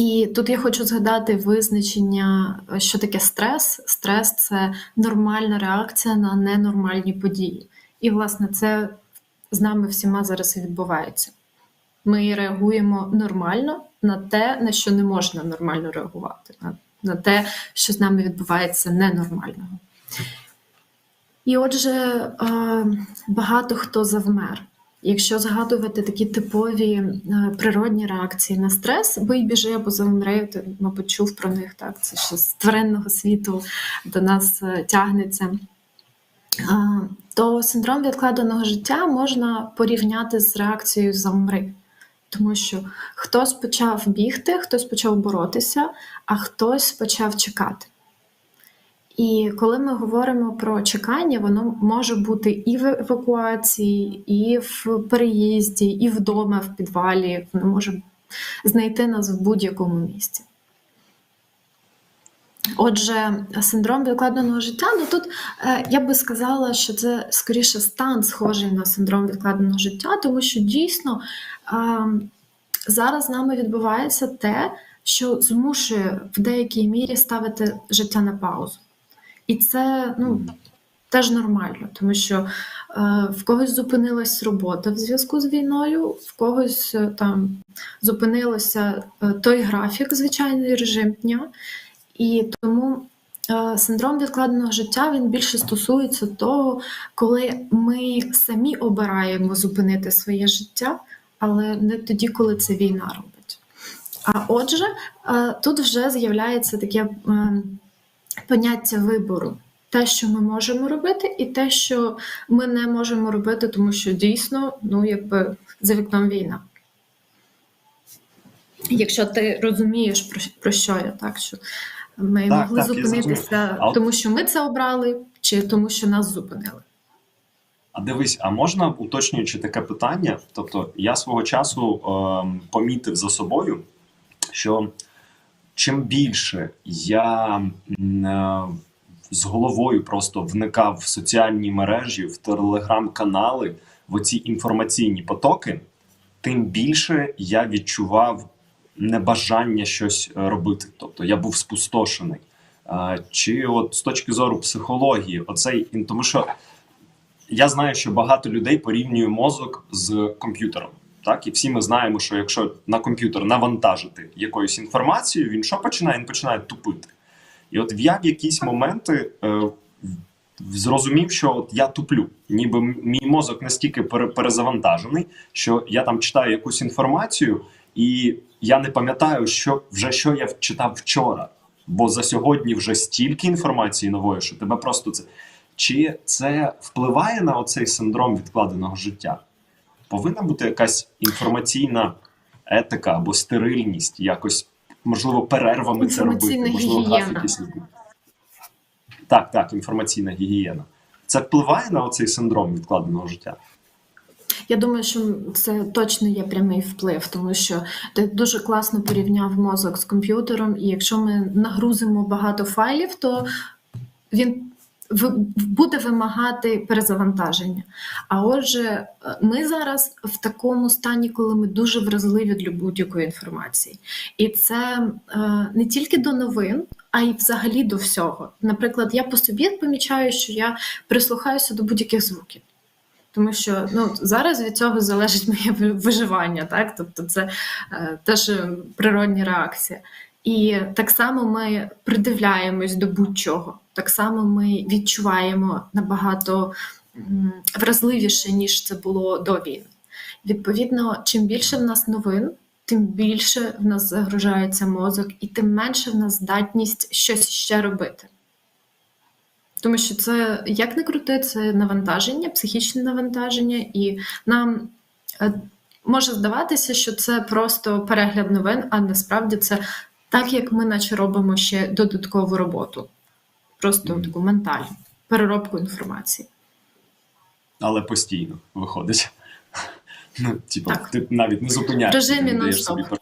І тут я хочу згадати визначення, що таке стрес. Стрес це нормальна реакція на ненормальні події. І, власне, це з нами всіма зараз і відбувається. Ми реагуємо нормально на те, на що не можна нормально реагувати, на, те, що з нами відбувається ненормального. І отже, багато хто завмер. Якщо згадувати такі типові е, природні реакції на стрес, бий біжи або завмри, ти, мабуть, чув про них, так? Це що з тваринного світу до нас е, тягнеться. То синдром відкладеного життя можна порівняти з реакцією завмри. Тому що хтось почав бігти, хтось почав боротися, а хтось почав чекати. І коли ми говоримо про чекання, воно може бути і в евакуації, і в переїзді, і вдома, в підвалі. Воно може знайти нас в будь-якому місці. Отже, синдром відкладеного життя, ну тут е, я би сказала, що це скоріше стан схожий на синдром відкладеного життя, тому що дійсно е, зараз з нами відбувається те, що змушує в деякій мірі ставити життя на паузу. І це ну, теж нормально, тому що е, в когось зупинилась робота в зв'язку з війною, в когось е, там зупинилося е, той графік, звичайний режим дня. І тому е, синдром відкладеного життя він більше стосується того, коли ми самі обираємо зупинити своє життя, але не тоді, коли це війна робить. А отже, е, тут вже з'являється таке е, поняття вибору. Те, що ми можемо робити, і те, що ми не можемо робити, тому що дійсно, ну якби за вікном війна. Якщо ти розумієш, про, про що я, так що ми Так, могли так, зупинитися, тому що ми це обрали, чи тому, що нас зупинили. А дивись, а можна уточнюючи таке питання? Тобто, я свого часу ем, помітив за собою, що чим більше я е, з головою просто вникав в соціальні мережі, в телеграм-канали, в оці інформаційні потоки, тим більше я відчував небажання щось е, робити. Тобто я був спустошений. Е, Чи от з точки зору психології, оцей тому що я знаю, що багато людей порівнює мозок з комп'ютером. Так, і всі ми знаємо, що якщо на комп'ютер навантажити якоюсь інформацією, він що починає? Він починає тупити. І от я в якісь моменти е, зрозумів, що от я туплю, ніби мій мозок настільки перезавантажений, що я там читаю якусь інформацію, і я не пам'ятаю, що вже що я читав вчора. Бо за сьогодні вже стільки інформації нової, що тебе просто це. Чи це впливає на оцей синдром відкладеного життя? Повинна бути якась інформаційна етика або стерильність, якось, можливо, перервами це робити, можливо, графіки слідкувати. Так, так, інформаційна гігієна. Це впливає на оцей синдром відкладеного життя? Я думаю, що це точно є прямий вплив, тому що ти дуже класно порівняв мозок з комп'ютером, і якщо ми нагрузимо багато файлів, то він буде вимагати перезавантаження. А отже, е, ми зараз в такому стані, коли ми дуже вразливі для будь-якої інформації. І це е, не тільки до новин, а й взагалі до всього. Наприклад, я по собі помічаю, що я прислухаюся до будь-яких звуків. Тому що ну зараз від цього залежить моє виживання, так тобто це е, теж е, природня реакція. І так само ми придивляємось до будь-чого, так само ми відчуваємо набагато вразливіше, ніж це було до війни. Відповідно, чим більше в нас новин, тим більше в нас загружається мозок, і тим менше в нас здатність щось ще робити. Тому що це як не крути, це навантаження, психічне навантаження, і нам е, може здаватися, що це просто перегляд новин, а насправді це так, як ми наче робимо ще додаткову роботу, просто mm. таку ментальну переробку інформації. Але постійно виходить. Ну, типу, Так. ти навіть не В зупиняєшся, режимі ти нон-стоп.